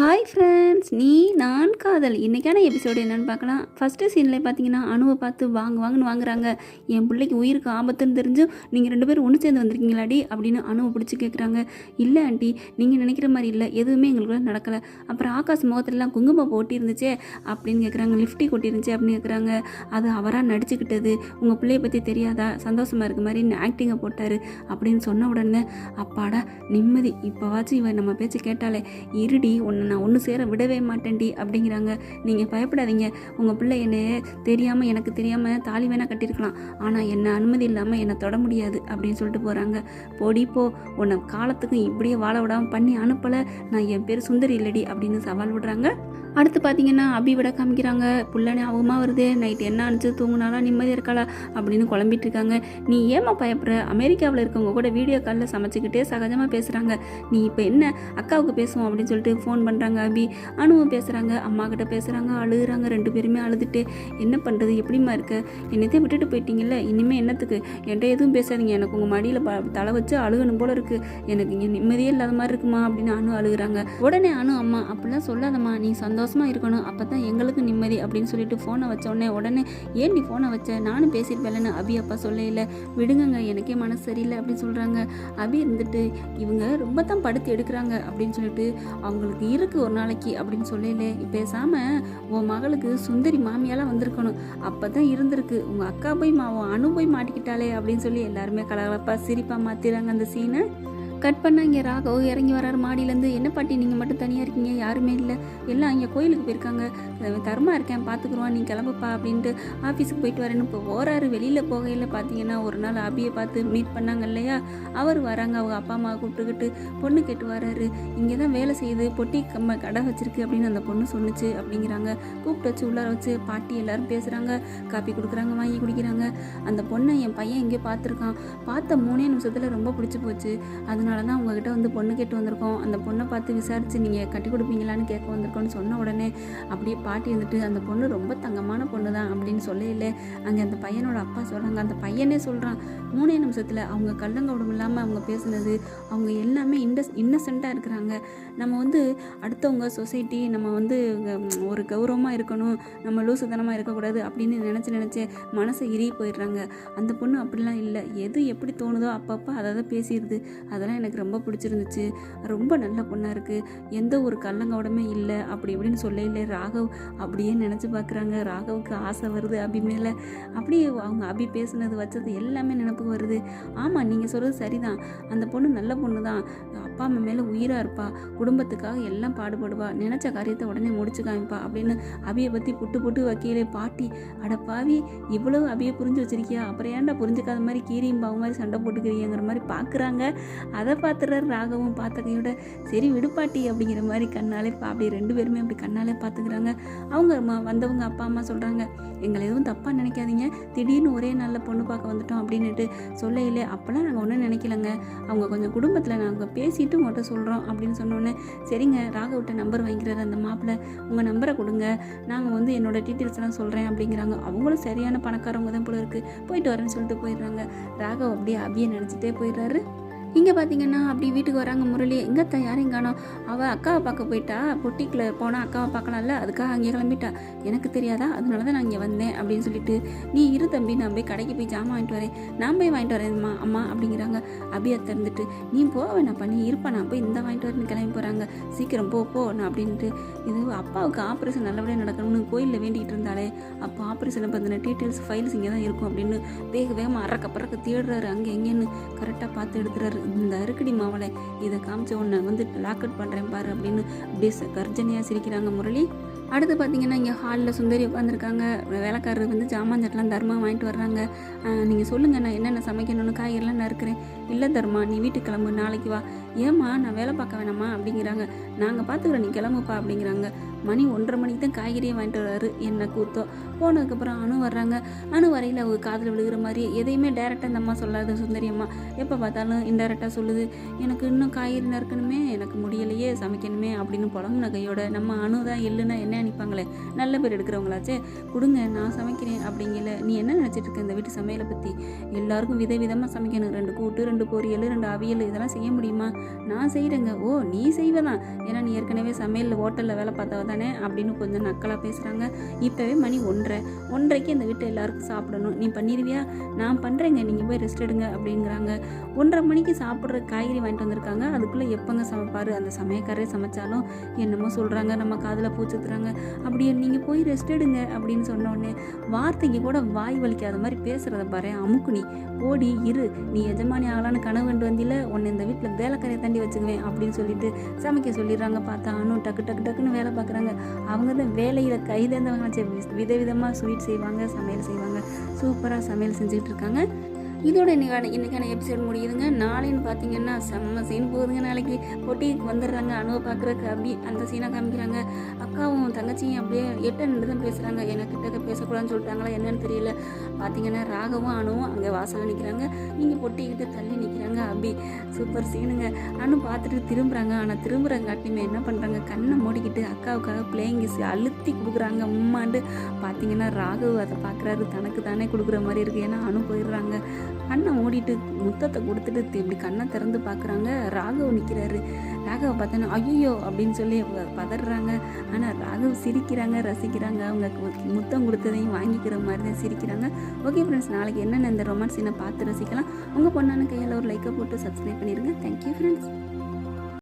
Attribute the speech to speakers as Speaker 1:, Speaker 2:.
Speaker 1: Hi friends நீ நான் காதல். இன்றைக்கான எபிசோடு என்னென்னு பார்க்கலாம். ஃபஸ்ட்டு சீனில் பார்த்தீங்கன்னா அணுவை பார்த்து வாங்க வாங்கன்னு வாங்குறாங்க. என் பிள்ளைக்கு உயிருக்கு ஆபத்துன்னு தெரிஞ்சும் நீங்கள் ரெண்டு பேரும் ஒன்று சேர்ந்து வந்திருக்கீங்களாடி? அப்படின்னு அணுவை பிடிச்சி கேட்குறாங்க இல்லை ஆண்டி. நீங்கள் நினைக்கிற மாதிரி இல்லை. எதுவுமே எங்களுக்குள்ள நடக்கலை. அப்புறம் ஆகாஷ் முகத்துலலாம் குங்குமம் போட்டிருந்துச்சே அப்படின்னு கேட்குறாங்க லிஃப்டி கொட்டிருந்துச்சே அப்படின்னு கேட்குறாங்க அது அவராக நடிச்சுக்கிட்டது. உங்கள் பிள்ளைய பற்றி தெரியாதா? சந்தோஷமாக இருக்க மாதிரி ஆக்டிங்கை போட்டார் அப்படின்னு சொன்ன உடனே அப்பாடா நிம்மதி. இப்போவாச்சும் இவன் நம்ம பேச்சு கேட்டாலே இருடி ஒன்று நான் ஒன்று சேர விடவே மாட்டேன்டி அப்படிங்கிறாங்க. நீங்கள் பயப்படாதீங்க. உங்கள் பிள்ளை என்னை தெரியாமல் எனக்கு தெரியாமல் தாலி வேணால் கட்டியிருக்கலாம். ஆனால் என்னை அனுமதி இல்லாமல் என்னை தொட முடியாது அப்படின்னு சொல்லிட்டு போகிறாங்க போடி போ. உன்னை காலத்துக்கும் இப்படியே வாழ விடாமல் பண்ணி அனுப்பலை. நான் என் பேர் சுந்தரி இல்லடி அப்படின்னு சவால் விடுறாங்க. அடுத்து பார்த்தீங்கன்னா அபி விட காமிக்கிறாங்க. புள்ள ஞாபகமாக வருது. நைட் என்ன அனுப்பிச்சு தூங்கினாலா? நிம்மதியாக இருக்காளா? அப்படின்னு குழம்பிட்டு இருக்காங்க. நீ ஏமா பயப்படுற? அமெரிக்காவில் இருக்கவங்க கூட வீடியோ காலில் சமைச்சிக்கிட்டே சகஜமாக பேசுகிறாங்க நீ இப்போ என்ன அக்காவுக்கு பேசுவோம் அப்படின்னு சொல்லிட்டு ஃபோன் பண்ணுறாங்க அபி. அனுவும் பேசுகிறாங்க அம்மா கிட்ட பேசுகிறாங்க அழுகுறாங்க ரெண்டு பேருமே அழுதுட்டு என்ன பண்ணுறது எப்படிம்மா இருக்க? என்னத்தையும் விட்டுட்டு போயிட்டீங்கல்ல? இனிமேல் என்னத்துக்கு? என்கிட்ட எதுவும் பேசாதீங்க. எனக்கு உங்கள் மடியில் ப தலை வச்சு அழுகணும் போல இருக்குது எனக்கு இங்கே நிம்மதியே இல்லாத மாதிரி இருக்குமா? அப்படின்னு அணு அழுகுறாங்க. உடனே அணு அம்மா அப்படிலாம் சொல்லாதம்மா. நீ சந்தோஷமாக இருக்கணும். அப்போ தான் எங்களுக்கு நிம்மதி அப்படின்னு சொல்லிட்டு ஃபோனை வச்ச உடனே உடனே ஏன் நீ ஃபோனை வச்ச? நானும் பேசியிருப்பேன்லன்னு அபி அப்பா சொல்லையில விடுங்கங்க. எனக்கே மனசு சரியில்லை அப்படின்னு சொல்கிறாங்க அபி இருந்துட்டு இவங்க ரொம்ப தான் படுத்து எடுக்கிறாங்க அப்படின்னு சொல்லிட்டு அவங்களுக்கு இருக்கு ஒரு நாளைக்கு அப்படின்னு சொல்லல. பேசாமல் உன் மகளுக்கு சுந்தரி மாமியாலாம் வந்திருக்கணும். அப்போ தான் இருந்திருக்கு. உங்கள் அக்கா போய் மா அணு போய் மாட்டிக்கிட்டாளே அப்படின்னு சொல்லி எல்லாருமே கலகலப்பாக சிரிப்பாக மாற்றிடுறாங்க அந்த சீனை கட் பண்ணால் இங்கே ராகவ் இறங்கி வராரு மாடியிலேருந்து என்ன பாட்டி நீங்கள் மட்டும் தனியாக இருக்கீங்க? யாருமே இல்லை. எல்லாம் இங்கே கோயிலுக்கு போயிருக்காங்க. தர்மா இருக்கேன் பார்த்துக்குருவான் நீ கிளம்புப்பா அப்படின்ட்டு ஆஃபீஸுக்கு போயிட்டு வரேன்னு இப்போ ஓராரு வெளியில் போகையில் பார்த்தீங்கன்னா ஒரு நாள் அபியை பார்த்து மீட் பண்ணாங்க இல்லையா? அவர் வராங்க. அவங்க அப்பா அம்மா கூப்பிட்டுக்கிட்டு பொண்ணு கேட்டு வராரு இங்கே தான் வேலை செய்யுது. பொட்டி கம்ம கடை வச்சிருக்கு அப்படின்னு அந்த பொண்ணு சொன்னுச்சு அப்படிங்கிறாங்க. கூப்பிட்டு வச்சு உள்ளார வச்சு பாட்டி எல்லாரும் பேசுகிறாங்க காப்பி கொடுக்குறாங்க வாங்கி குடிக்கிறாங்க. அந்த பொண்ணை என் பையன் எங்கேயோ பார்த்துருக்கான். பார்த்த மூணே நிமிஷத்தில் ரொம்ப பிடிச்சி போச்சு. அதனால அதனால தான் உங்ககிட்ட வந்து பொண்ணு கேட்டு வந்திருக்கோம். அந்த பொண்ணை பார்த்து விசாரித்து நீங்கள் கட்டி கொடுப்பீங்களான்னு கேட்க வந்திருக்கோன்னு சொன்ன உடனே அப்படியே பாட்டி வந்துட்டு அந்த பொண்ணு ரொம்ப தங்கமான பொண்ணு தான் அப்படின்னு சொல்லல அங்கே அந்த பையனோட அப்பா சொல்கிறாங்க அந்த பையனே சொல்கிறான் மூணே நிமிஷத்தில் அவங்க கல்லங்கவுடம் இல்லாமல் அவங்க பேசுனது அவங்க எல்லாமே இன்டஸ் இன்னசென்ட்டாக இருக்கிறாங்க. நம்ம வந்து அடுத்தவங்க சொசைட்டி நம்ம வந்து ஒரு கௌரவமாக இருக்கணும் நம்ம லூசுத்தனமாக இருக்கக்கூடாது அப்படின்னு நினச்சி நினச்சி மனசை இறுகி போயிடுறாங்க. அந்த பொண்ணு அப்படிலாம் இல்லை. எது எப்படி தோணுதோ அப்பப்போ அதை தான் பேசிடுது. அதெல்லாம் எனக்கு ரொம்ப பிடிச்சிருந்துச்சு. ரொம்ப நல்ல பொண்ணாக இருக்குது எந்த ஒரு கள்ளங்கோடமே இல்லை. அப்படி இப்படின்னு சொல்ல இல்லை ராகவ் அப்படியே நினச்சி பார்க்குறாங்க ராகவுக்கு ஆசை வருது அபி மேலே. அப்படியே அவங்க அபி பேசுனது வச்சது எல்லாமே நினப்புக்கு வருது. ஆமாம் நீங்கள் சொல்கிறது சரிதான். அந்த பொண்ணு நல்ல பொண்ணு தான் அப்பா அம்மா மேலே உயிராக இருப்பா. குடும்பத்துக்காக எல்லாம் பாடுபடுவா. நினச்ச காரியத்தை உடனே முடிச்சு காமிப்பா அப்படின்னு அபியை பற்றி புட்டு புட்டு வக்கீலே பாட்டி அட பாவி இவ்வளவு அபியை புரிஞ்சு வச்சிருக்கியா? அப்புறம் ஏன்டா புரிஞ்சுக்காத மாதிரி கீரியும் பாவ மாதிரி சண்டை போட்டுக்கிறீங்கிற மாதிரி பார்க்குறாங்க அதை கதாபாத்திரர் ராகவும் பார்த்தகையோட சரி விடுப்பாட்டி அப்படிங்கிற மாதிரி கண்ணாலே பா அப்படி ரெண்டு பேருமே அப்படி கண்ணாலே பார்த்துக்கிறாங்க. அவங்க வந்தவங்க அப்பா அம்மா சொல்கிறாங்க எங்களை எதுவும் தப்பாக நினைக்காதீங்க. திடீர்னு ஒரே நல்ல பொண்ணு பார்க்க வந்துட்டோம் அப்படின்னுட்டு சொல்லையிலே அப்போல்லாம் நாங்கள் ஒன்றும் நினைக்கலங்க. அவங்க கொஞ்சம் குடும்பத்தில் நாங்கள் பேசிட்டு உங்கள்கிட்ட சொல்கிறோம் அப்படின்னு சொன்னோன்னே சரிங்க ராகவிட்ட நம்பர் வாங்கிக்கிறாரு அந்த மாப்பிள்ளை உங்கள் நம்பரை கொடுங்க. நாங்கள் வந்து என்னோட டீட்டெயில்ஸ் எல்லாம் சொல்கிறேன் அப்படிங்கிறாங்க. அவங்களும் சரியான பணக்காரவங்க தான் போல இருக்குது போயிட்டு வரேன்னு சொல்லிட்டு போயிடுறாங்க. ராகவ் அப்படியே அபியை நினச்சிட்டே போயிடுறாரு. இங்கே பார்த்தீங்கன்னா அப்படி வீட்டுக்கு வராங்க முரளி. எங்கத்தா யாரையும் காணோம். அவள் அக்காவை பார்க்க போயிட்டா. பொட்டிக்கில் போனால் அக்காவை பார்க்கலாம்ல? அதுக்காக அங்கே கிளம்பிட்டா. எனக்கு தெரியாதா? அதனால தான் நான் இங்கே வந்தேன் அப்படின்னு சொல்லிட்டு நீ இரு தம்பி நான் போய் கடைக்கு போய் ஜாமான் வாங்கிட்டு வரேன். நான் போய் வாங்கிட்டு வரேன்மா அம்மா அப்படிங்கிறாங்க. அபியா திறந்துட்டு நீ போக வேணாம் பண்ணி இருப்பா. நான் போய் இந்த வாங்கிட்டு வரேன்னு கிளம்பி போகிறாங்க சீக்கிரம் போ போ நான் அப்படின்ட்டு இது அப்பாவுக்கு ஆப்ரேஷன் நல்லபடியாக நடக்கணும்னு கோயிலில் வேண்டிகிட்டு இருந்தாலே அப்போ ஆப்ரேஷனை பற்றின டீட்டெயில்ஸ் ஃபைல்ஸ் இங்கே தான் இருக்கும் அப்படின்னு வேக வேகமாக அறக்க பறக்க தேடுறாரு. அங்கே எங்கேன்னு கரெக்டாக பார்த்து எடுத்துறாரு. இந்த அருக்கடி மாவளை இதை காமிச்ச உன்னை வந்து லாக் அவுட் பண்ணுறேன் பாரு அப்படின்னு அப்படியே ச- கர்ஜனையாக சிரிக்கிறாங்க முரளி. அடுத்து பார்த்தீங்கன்னா இங்கே ஹாலில் சுந்தரி உட்காந்துருக்காங்க வேலைக்காரர் வந்து ஜாமான் சட்டெலாம் தர்மா வாங்கிட்டு வர்றாங்க. நீங்கள் சொல்லுங்கள் நான் என்னென்ன சமைக்கணும்னு காய்கறிலாம் நறுக்கிறேன் இல்லை தர்மா நீ வீட்டுக்கு கிளம்பு நாளைக்கு வா. ஏம்மா நான் வேலை பார்க்க வேணாமா? அப்படிங்கிறாங்க. நாங்கள் பார்த்துக்குறோம் நீ கிளம்புப்பா அப்படிங்கிறாங்க. மணி ஒன்றரை மணிக்கு தான் காய்கறியை வாங்கிட்டு வராரு என்ன கூத்தோ. போனதுக்கப்புறம் அணு வர்றாங்க. அணு வரையில் அவங்க காதில் விழுகிற மாதிரி எதையுமே டேரெக்டாக இந்த அம்மா சொல்லாது சுந்தரி அம்மா. எப்போ பார்த்தாலும் இன்டெரக்டாக சொல்லுது எனக்கு இன்னும் காய்கறி நறுக்கணுமே எனக்கு முடியலையே சமைக்கணுமே அப்படின்னு புலம்புன கையோட நம்ம அணு தான் இல்லைன்னா என்ன நினைப்பாங்களே? நல்ல பேர் எடுக்கிறவங்களாச்சே. கொடுங்க நான் சமைக்கிறேன் அப்படிங்கல. நீ என்ன நினச்சிட்டு இருக்க இந்த வீட்டு சமையலை பற்றி எல்லாருக்கும் வித விதமாக சமைக்கணும். ரெண்டு கூட்டு ரெண்டு பொரியல் ரெண்டு அவியல் இதெல்லாம் செய்ய முடியுமா? நான் செய்கிறேங்க ஓ நீ செய்வதான். ஏன்னா நீ ஏற்கனவே சமையல் ஹோட்டலில் வேலை பார்த்தவ தானே அப்படின்னு கொஞ்சம் நக்கலாக பேசுகிறாங்க இப்போவே மணி ஒன்றரை. ஒன்றரைக்கு இந்த வீட்டில் எல்லாருக்கும் சாப்பிடணும். நீ பண்ணிடுவியா நான் பண்ணுறேங்க நீங்கள் போய் ரெஸ்ட் எடுங்க அப்படிங்கிறாங்க. ஒன்றரை மணிக்கு சாப்பிட்ற காய்கறி வாங்கிட்டு வந்திருக்காங்க. அதுக்குள்ளே எப்போங்க சமைப்பார்? அந்த சமயக்காரரே சமைச்சாலும் என்னமோ சொல்கிறாங்க நம்ம காதில் பூச்சுத்துறாங்க அப்படியே நீங்கள் போய் ரெஸ்ட் எடுங்க அப்படின்னு சொன்னோடனே வார்த்தைக்கு கூட வாய் வலிக்காத மாதிரி பேசுகிறத பாரு அமுக்குனி. ஓடி இரு. நீ எஜமானி ஆகலான்னு கனவு கண்டு வந்தில உன்னை இந்த வீட்டில் வேலைக்காரையை தாண்டி வச்சுக்குவேன் அப்படின்னு சொல்லிட்டு சமைக்க சொல்லிடுறாங்க. பார்த்தா அனு டக்கு டக்கு டக்குன்னு வேலை பார்க்குறாங்க. அவங்க தான் வேலையில் கைதேர்ந்தவங்க விதவிதமாக ஸ்வீட் செய்வாங்க சமையல் செய்வாங்க. சூப்பராக சமையல் செஞ்சுக்கிட்டு இருக்காங்க. இதோட இன்னைக்கான இன்னைக்கான எபிசோட் முடியுதுங்க. நாளைன்னு பார்த்தீங்கன்னா செம்ம சீன் போகுதுங்க. நாளைக்கு பொட்டிக்கு வந்துடுறாங்க. அணுவை பார்க்குறக்கு அப்படி அந்த சீனை காமிக்கிறாங்க. அக்காவும் தங்கச்சியும் அப்படியே எட்ட நின்று தான் பேசுகிறாங்க என்ன கிட்டக்க பேசக்கூடாதுன்னு சொல்லிட்டாங்களா? என்னன்னு தெரியல. பார்த்தீங்கன்னா ராகவும் அணுவும் அங்கே வாசலில் நிற்கிறாங்க நீங்கள் பொட்டிக்கிட்ட தள்ளி நிற்கிறாங்க அப்படி சூப்பர் சீனுங்க அனு பார்த்துட்டு திரும்புகிறாங்க ஆனால் திரும்புகிறங்காட்டியுமே என்ன பண்ணுறாங்க கண்ணை மூடிக்கிட்டு அக்காவுக்காக பிளேயிங் அழுத்தி கொடுக்குறாங்க. உம்மாண்டு. பார்த்தீங்கன்னா ராகவ் அதை பார்க்குறாரு தனக்கு தானே கொடுக்குற மாதிரி இருக்குது ஏன்னா அணு போயிடுறாங்க. கண்ணை ஓடிட்டு முத்தத்தை கொடுத்துட்டு இப்படி கண்ணை திறந்து பார்க்குறாங்க. ராகவ் நிற்கிறாரு ராகவ பார்த்தோன்னா ஐயோ அப்படின்னு சொல்லி பதறாங்க. ஆனால் ராகவ் சிரிக்கிறாங்க ரசிக்கிறாங்க. அவங்க முத்தம் கொடுத்ததையும் வாங்கிக்கிற மாதிரி தான் சிரிக்கிறாங்க. ஓகே ஃப்ரெண்ட்ஸ் நாளைக்கு என்னென்ன இந்த ரொமான்ஸ் பார்த்து ரசிக்கலாம். உங்கள் பொண்ணான கையில் ஒரு லைக்கை போட்டு சப்ஸ்கிரைப் பண்ணிடுங்க தேங்க்யூ ஃப்ரெண்ட்ஸ்